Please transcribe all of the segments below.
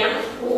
ยงหู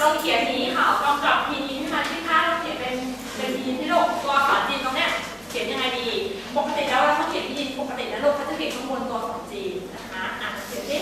ลองเขียนนี้ค่ะลองกลับพีนี้ขึ้มันที่คะลองเขียนเป็นเป็นพีที่ลกตัวอักจีนตรงเนี้ยเขียนยังไงดี ปกติแล้วเราต้องเขียนพีนปกติแล้วโลกเขาจะเขียนข้างบนตัวอัจีนนะคะอ่านเขียนดิ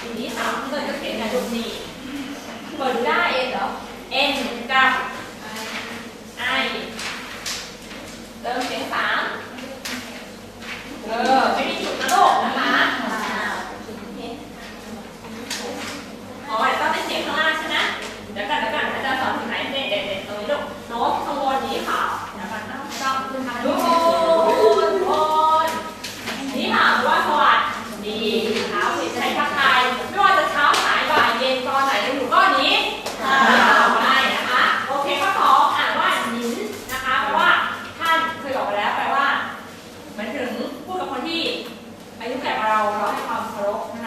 ทีนี้สามเงินก็เขียนในตรงนี้เปิดได้เองเหรอ N เรารับความเคารพ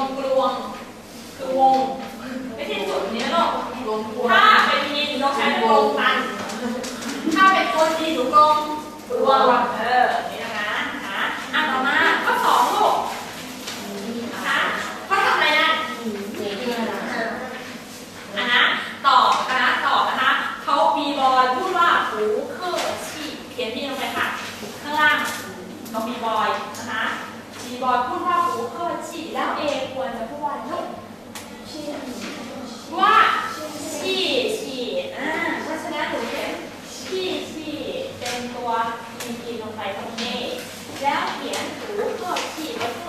มกลวง คือวง ไม่ใช่จุดนี้หรอกวถ้าเป็นยีนต้องใช้วงตัน ถ้าเป็นตัวยีนหรือกลมกลวงเออนี่นะคะนะอะต่อมาข้สองลูกนะคะเขาทำอะไรนะอันนะตอบนะตอบนะคะเขาบีบอยพูดว่าหูเคอร์ชีเยนงไปคะข้างล่างน้องบีบอยนะคะบีบอยพูดว่า ตรงนี้ แล้วเขียนถูกข้อที่ลบ